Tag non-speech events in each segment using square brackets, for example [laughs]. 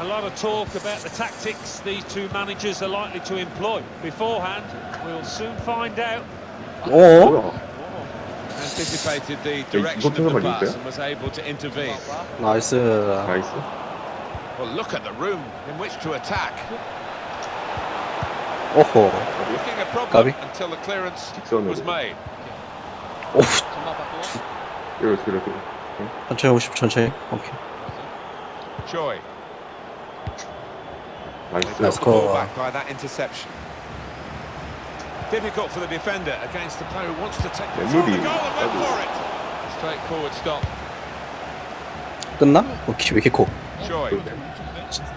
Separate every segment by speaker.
Speaker 1: a lot of talk about the tactics these two managers are likely to employ. Beforehand, we'll soon find out.
Speaker 2: 어?
Speaker 3: 뭐야?
Speaker 4: Anticipated the
Speaker 3: 이거
Speaker 4: direction of the
Speaker 3: 들어가면
Speaker 4: pass
Speaker 3: 이거야?
Speaker 4: and was able to intervene.
Speaker 2: 나이스.
Speaker 3: 나이스.
Speaker 4: Well, look at the room in which to attack.
Speaker 2: 오호.
Speaker 4: Looking a problem
Speaker 2: Gabi.
Speaker 4: until the clearance
Speaker 3: 직선으로.
Speaker 4: was made.
Speaker 2: 오,
Speaker 3: 이렇게 이렇게.
Speaker 2: 천천히 오십 천천히. 오케이.
Speaker 4: Choi.
Speaker 3: 나이스.
Speaker 2: 컷.
Speaker 4: back by that interception. Difficult for the defender against the player who wants to take
Speaker 3: Yeah,
Speaker 4: control of the goal and went
Speaker 3: Moody.
Speaker 4: for it. Straightforward stop.
Speaker 2: 끝나? 오케이 왜 이렇게 커?
Speaker 4: Choi.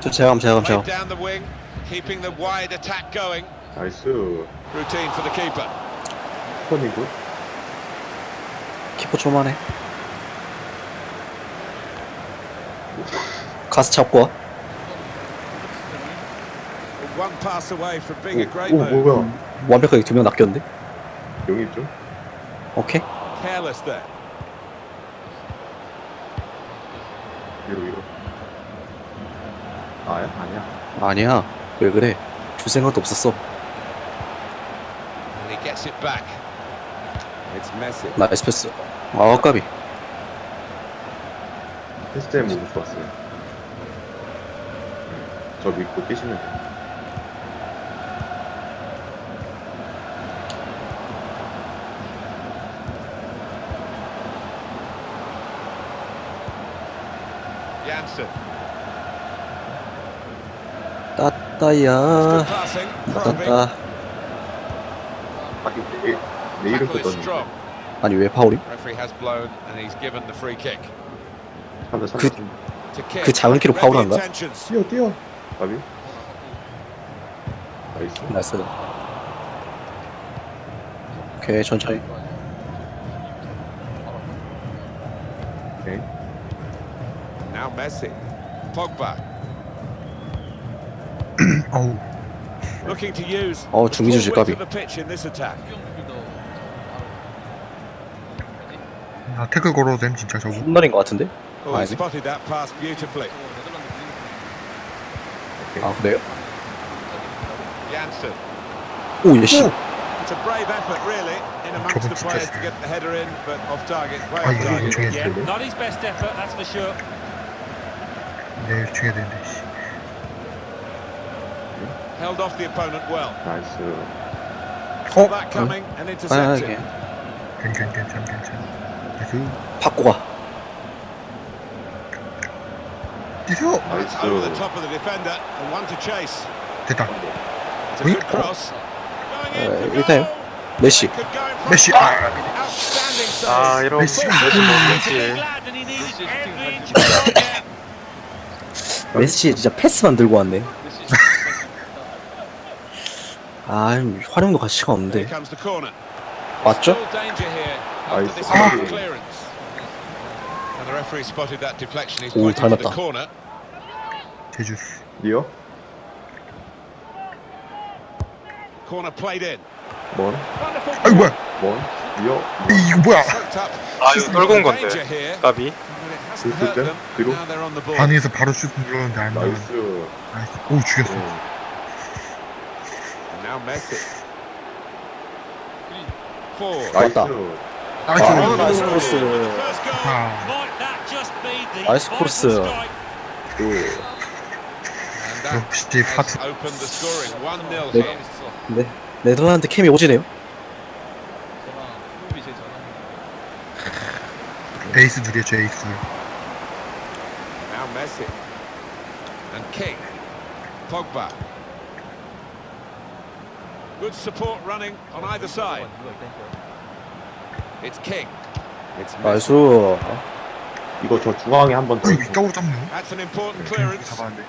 Speaker 2: 저 제감 제감
Speaker 4: Played
Speaker 2: 제감.
Speaker 4: down the wing, keeping the wide attack going.
Speaker 3: 나이스.
Speaker 4: Routine for the keeper.
Speaker 3: 굿.
Speaker 2: 키퍼 좀하네. 가스 잡고 와.
Speaker 4: One pass away from being a
Speaker 3: 오,
Speaker 4: great
Speaker 3: 오
Speaker 4: move.
Speaker 3: 뭐야?
Speaker 2: 완벽하게 두 명 낚였는데?
Speaker 3: 영입 좀.
Speaker 2: 오케이.
Speaker 4: Careless there.
Speaker 3: 위로 위로. 아야 아니야.
Speaker 2: 아니야. 왜 그래? 줄 생각도 없었어.
Speaker 4: And he gets it back. It's Messi.
Speaker 2: 나이스 패스. 아 까비.
Speaker 3: 테스트의 모브 좋았어요. 저 믿고 뛰시면 돼.
Speaker 2: 따따야. 따따.
Speaker 3: 아, 내, 또
Speaker 4: is
Speaker 3: 떴는데.
Speaker 2: 아니 왜
Speaker 3: 찬다.
Speaker 2: 그-. 그 작은 키로 파울한가?
Speaker 3: 뛰어 뛰어. 나이스.
Speaker 2: 나이스. 오케이 천천히.
Speaker 3: 오케이.
Speaker 4: Now Messi. Pogba. [clears throat]
Speaker 5: 어우
Speaker 4: Looking to use
Speaker 2: 어,
Speaker 4: the
Speaker 2: 중미
Speaker 4: full
Speaker 2: 주실
Speaker 4: width
Speaker 2: 까비.
Speaker 4: of the pitch in this attack.
Speaker 5: 나 태클 걸어도 됨 진짜 저거
Speaker 2: 홈런인 것 같은데?
Speaker 4: Oh, he
Speaker 2: 아니.
Speaker 4: spotted that pass beautifully.
Speaker 2: 아 그래요?
Speaker 4: Janssen.
Speaker 2: 오 예시.
Speaker 4: It's a brave effort, really, in amongst
Speaker 5: 저거
Speaker 4: the
Speaker 5: 진짜
Speaker 4: players to get the header in, but off target, way
Speaker 5: 아
Speaker 4: off
Speaker 5: 이거
Speaker 4: target.
Speaker 5: 중에
Speaker 1: Yeah, not his best effort, that's for sure.
Speaker 5: 내일 중에 되는데 씨.
Speaker 4: Held off the opponent well.
Speaker 3: 나이스.
Speaker 4: Saw
Speaker 5: 어?
Speaker 4: that coming and
Speaker 2: 아
Speaker 4: intercepted.
Speaker 2: 이게
Speaker 5: 괜찮 괜찮 괜찮 나이스
Speaker 2: 바꿔 가.
Speaker 5: 뛰세요
Speaker 4: It's over the
Speaker 3: 나이스.
Speaker 4: top of the defender and one to chase.
Speaker 5: 됐다
Speaker 4: It's a good cross. Going in
Speaker 2: 어,
Speaker 4: for
Speaker 2: 일단
Speaker 4: goal.
Speaker 2: 메시.
Speaker 4: Could go in front.
Speaker 5: 메시 아
Speaker 4: Outstanding save.
Speaker 6: 아 이런
Speaker 5: 메시.
Speaker 6: 메시 뭐
Speaker 1: Big
Speaker 6: 메시
Speaker 1: lad, and he needed every
Speaker 2: 메시 진짜 패스만 들고 왔네. 아 활용도 가치가
Speaker 4: Here
Speaker 2: 없는데.
Speaker 4: comes the corner.
Speaker 2: 맞죠?
Speaker 4: Still danger here
Speaker 3: 아이,
Speaker 4: after this
Speaker 3: 아.
Speaker 4: good clearance. And the referee spotted that deflection. He's
Speaker 2: 오, 닮았다.
Speaker 4: played in.
Speaker 3: 뭔?
Speaker 5: 아이 뭐야
Speaker 3: 뭔? 니어?
Speaker 5: 이거 뭐야.
Speaker 6: 아 이거 온 건데. 까비
Speaker 3: 그, 그,
Speaker 4: them.
Speaker 3: 뒤로?
Speaker 5: 반응에서 바로 슛 눌렀는데 안 나와
Speaker 3: 나이스.
Speaker 5: 나이스 오 죽였어
Speaker 3: 네. 나이스.
Speaker 2: 맞다.
Speaker 5: 나이스
Speaker 2: 아, 나이스
Speaker 4: goal.
Speaker 5: 아
Speaker 2: 나이스 코스.
Speaker 4: that
Speaker 5: 역시 파트
Speaker 4: opened the scoring. 1-0
Speaker 2: 네. 네 네덜란드 캠이 오지네요.
Speaker 5: 에이스 둘이었죠 에이스
Speaker 4: Now Messi. And King. Pogba. Good support running on either side. It's King. It's Messi.
Speaker 2: 나이스.
Speaker 3: 이거 저 중앙에 한 번 더.
Speaker 5: 어 이거 이따고 잡네
Speaker 4: That's an important clearance.
Speaker 5: 잡았는데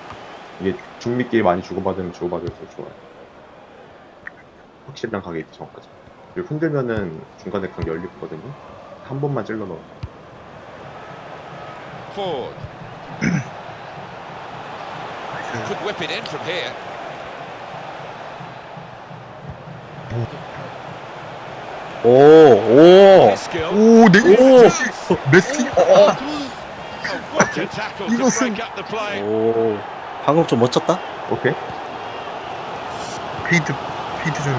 Speaker 3: 이게 중미끼리 많이 주고받으면 주고받을수록 좋아요. 확실한 가게 있기 전까지. 그리고 흔들면은 중간에 강 열리거든요. 한 번만 찔러 넣어.
Speaker 4: Forward. Could whip it in from here.
Speaker 2: 오 오.
Speaker 4: Skill.
Speaker 5: 오네
Speaker 2: 오.
Speaker 5: 메시 어
Speaker 4: Oh, what a tackle to
Speaker 5: 이것은-
Speaker 4: break up the play.
Speaker 2: 오 방금 좀 멋졌다?
Speaker 3: 오케이.
Speaker 5: 페인트 페인트 좀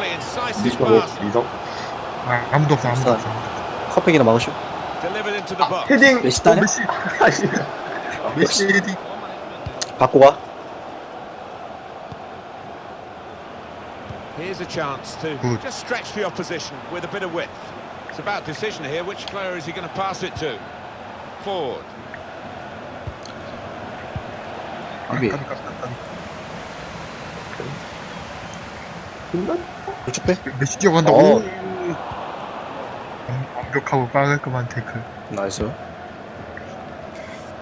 Speaker 4: incisive
Speaker 3: 리스하고
Speaker 4: pass.
Speaker 3: 리성.
Speaker 5: 아 아무도 없어 아무도
Speaker 2: 사-
Speaker 5: 없어. 아무도 없어.
Speaker 2: 컵백이나 막으쇼
Speaker 4: Delivered into the box.
Speaker 3: 헤딩.
Speaker 2: 메시
Speaker 5: 어,
Speaker 2: 따냐?
Speaker 5: 메시
Speaker 3: 아씨.
Speaker 5: 메시 헤딩.
Speaker 2: 받고 가
Speaker 4: Here's a chance to
Speaker 5: Good.
Speaker 4: just stretch the opposition with a bit of width. It's about decision here. Which player is he going to pass it to? Forward.
Speaker 5: 아,
Speaker 2: 까비.
Speaker 5: 까비 까비 까비.
Speaker 3: 순간?
Speaker 2: 쭉 빼?
Speaker 5: 메시 뛰어간다.
Speaker 2: 어.
Speaker 5: 완벽하고 깔끔한 태클.
Speaker 2: 나이스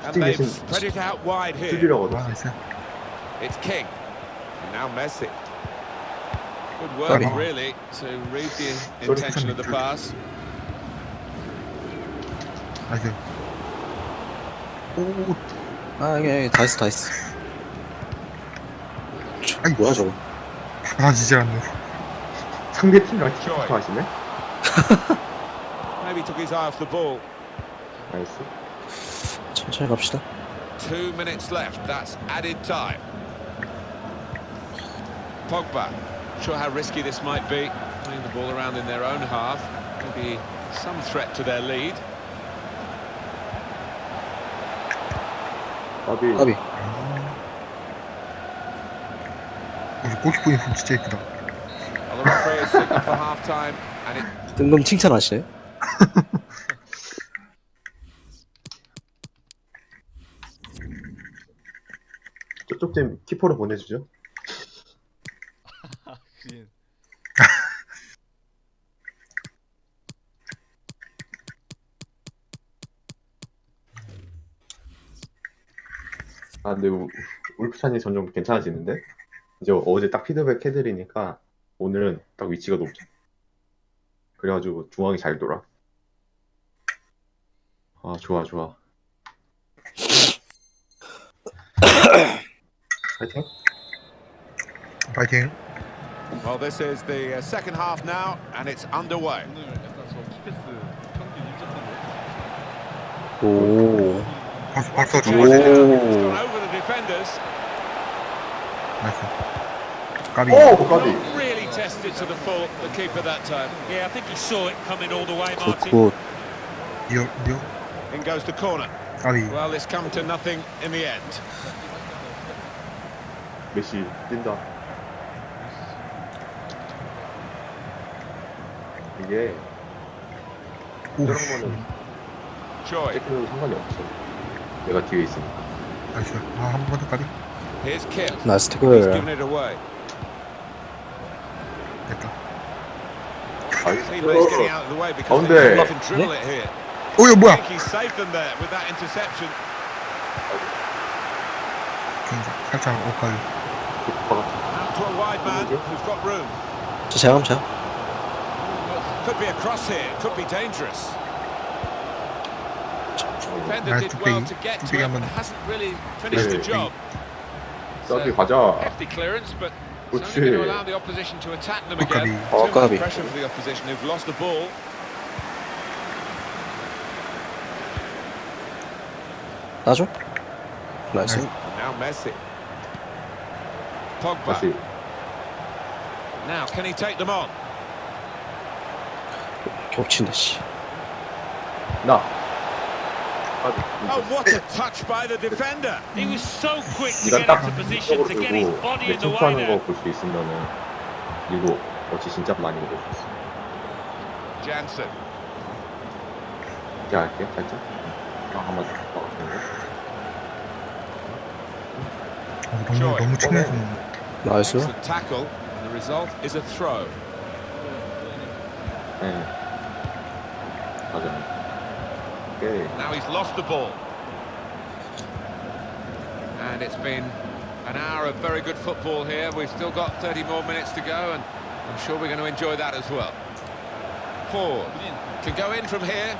Speaker 4: And
Speaker 3: Still
Speaker 4: they've
Speaker 3: isn't-
Speaker 4: spread it out wide here.
Speaker 3: 수비라고
Speaker 5: 와
Speaker 3: 하더라.
Speaker 5: 나이스.
Speaker 4: It's King. And now Messi. Good work,
Speaker 2: Sorry.
Speaker 4: really, to read the intention of the pass.
Speaker 5: 나이스. 오.
Speaker 2: 아 이게 이게 다 했어 다 했어
Speaker 5: 아이
Speaker 2: 뭐야 저거
Speaker 5: 받아지질 않네.
Speaker 3: 상대 팀이랑 티키타카 하시네.
Speaker 4: Maybe took his eye off the ball.
Speaker 3: 나이스.
Speaker 2: 천천히 갑시다
Speaker 4: Two minutes left. That's added time. Pogba. Sure how risky this might be. Playing the ball around in their own half. Could be some threat to their lead.
Speaker 3: 까비.
Speaker 2: 까비
Speaker 5: 우리 골키퍼 인품 진짜 이쁘다.
Speaker 4: Well, the referee has signalled for half time, and it
Speaker 2: 뜬금 칭찬하시네 [laughs]
Speaker 3: 저쪽 팀 키퍼로 보내주죠. [laughs] 아, 근데 우- 울프찬이 점점 괜찮아지는데? 이제 어제 딱 피드백 해드리니까 오늘은 딱 위치가 높죠. 그래가지고 중앙이 잘 돌아. 아, 좋아, 좋아. 파이팅?
Speaker 5: 파이팅.
Speaker 4: well, this is the uh, second half now, and it's underway.
Speaker 2: 오
Speaker 5: 박수 박수 줘.
Speaker 2: 오.
Speaker 4: It's gone over the defenders.
Speaker 5: 나이스. 까비.
Speaker 3: 오, 까비.
Speaker 4: Really tested to the full, the keeper that time. Yeah, I think he saw it coming all the way, Martin.
Speaker 2: 굿굿
Speaker 5: 리어 리어.
Speaker 4: In goes the corner.
Speaker 5: 까비.
Speaker 4: Well, it's come to nothing in the end.
Speaker 3: 메시 뛴다. 이게
Speaker 5: 오.
Speaker 3: 저런
Speaker 5: 씨.
Speaker 3: 거는
Speaker 4: Joy.
Speaker 3: 체크도 상관이 없어. 내가 뒤에 있으니까.
Speaker 5: 나이스. 아한 번 더 까비.
Speaker 4: Here's Kim.
Speaker 2: 나이스
Speaker 4: He's
Speaker 2: 태클
Speaker 4: given it away.
Speaker 5: 됐다.
Speaker 4: Teammates getting out of the way because
Speaker 3: 가운데.
Speaker 4: they think he can dribble it here.
Speaker 5: 오야
Speaker 4: I
Speaker 5: 뭐야?
Speaker 4: think he saved them there with that interception.
Speaker 5: 진짜 살짝 엇갈려.
Speaker 3: 키퍼가
Speaker 4: Out to a wide man who's got room.
Speaker 2: 저 제가 제가
Speaker 4: Could be a cross here. Could be dangerous. Defender
Speaker 5: 아,
Speaker 4: did well
Speaker 5: 뚝배기,
Speaker 4: to get to
Speaker 5: 뚝배기
Speaker 4: it, but
Speaker 5: 한번.
Speaker 4: hasn't really finished the
Speaker 3: 네,
Speaker 4: job.
Speaker 3: 저기 가자.
Speaker 4: Hefty clearance, but it's only going to allow the opposition to attack them
Speaker 5: 어, 까비.
Speaker 4: again.
Speaker 2: 어,
Speaker 4: Too much
Speaker 2: 까비.
Speaker 4: pressure for the opposition who've lost the ball.
Speaker 2: 따줘 나이스
Speaker 4: Now Messi. Pogba.
Speaker 3: 다시
Speaker 4: Now, can he take them on?
Speaker 2: 겹친다 씨
Speaker 3: 나.
Speaker 4: Oh, what a touch by the defender!
Speaker 1: He was so quick to get
Speaker 3: 딱
Speaker 1: into position to get his body
Speaker 3: 내
Speaker 1: in the way there.
Speaker 3: 거볼수 있으면은 이거 어찌 진짜 많이 보고 있어.
Speaker 4: Jansen.
Speaker 3: 이렇게 할게 살짝. 아, 한번 더 박았는데.
Speaker 5: 어, 너무 너무 친해서.
Speaker 2: 나이스
Speaker 4: Excellent tackle, and the result is a throw.
Speaker 3: 네. 맞아. 오케이.
Speaker 4: Now he's lost the ball. And it's been an hour of very good football here. We've still got 30 more minutes to go, and I'm sure we're going to enjoy that as well. Ford can go in from here.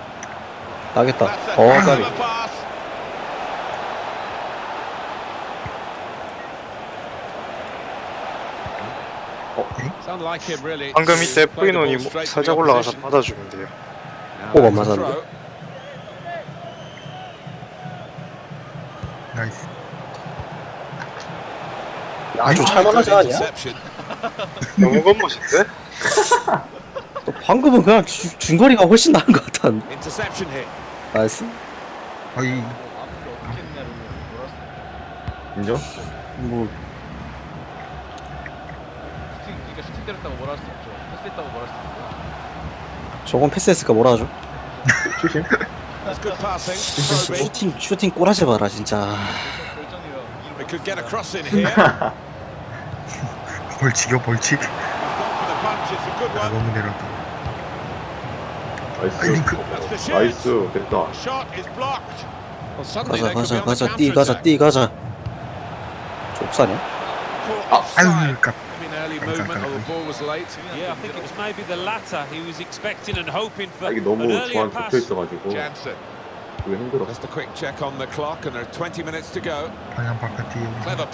Speaker 2: 따겠다
Speaker 4: That's a
Speaker 2: 어
Speaker 4: hell
Speaker 2: 까비
Speaker 4: of a pass. It's unlike
Speaker 6: 방금 이때 뿌이노니
Speaker 4: the
Speaker 6: 살짝 올라가서. 받아주면 돼요.
Speaker 4: A
Speaker 2: 맞았는데.
Speaker 5: 나이스.
Speaker 2: 아주 살만하지 않냐?
Speaker 7: interception.
Speaker 5: 너무 겉멋인데?
Speaker 2: 또 방금은 그냥 주, 중거리가 훨씬 나은 것 같았는데
Speaker 7: Interception here.
Speaker 2: 나이스
Speaker 5: 아이
Speaker 3: 인정?
Speaker 2: 뭐
Speaker 6: 때렸다고 뭐라 할수 없죠. 패스했다고 뭐라 할수 없고.
Speaker 2: 저건 패스했을까 뭐라 하죠?
Speaker 3: 추심?
Speaker 7: That's good passing. Probing.
Speaker 2: 슈팅 슈팅 꼬라지 마라 진짜
Speaker 6: 결정이에요.
Speaker 7: We could get a cross in here.
Speaker 5: 벌칙이요 벌칙
Speaker 7: Gone for the punch. It's a good
Speaker 5: 아
Speaker 7: one.
Speaker 5: 너무 내렸다
Speaker 3: 나이스.
Speaker 5: 아이, 링크.
Speaker 7: That's the shoot.
Speaker 3: 나이스. 됐다.
Speaker 7: Shot is blocked.
Speaker 4: Well, suddenly
Speaker 2: 가자
Speaker 4: they could be
Speaker 2: 가자
Speaker 4: on the
Speaker 2: 가자 뛰 가자. 뛰 가자 좁사냐?
Speaker 7: Caught
Speaker 3: Ah,
Speaker 7: offside.
Speaker 5: 아유 깝
Speaker 4: early movement or the ball was late.
Speaker 1: Yeah, I think it was maybe the latter. He was expecting and hoping for an earlier pass.
Speaker 4: Jansen. Just a quick check on the clock and there are 20 minutes to go. Clever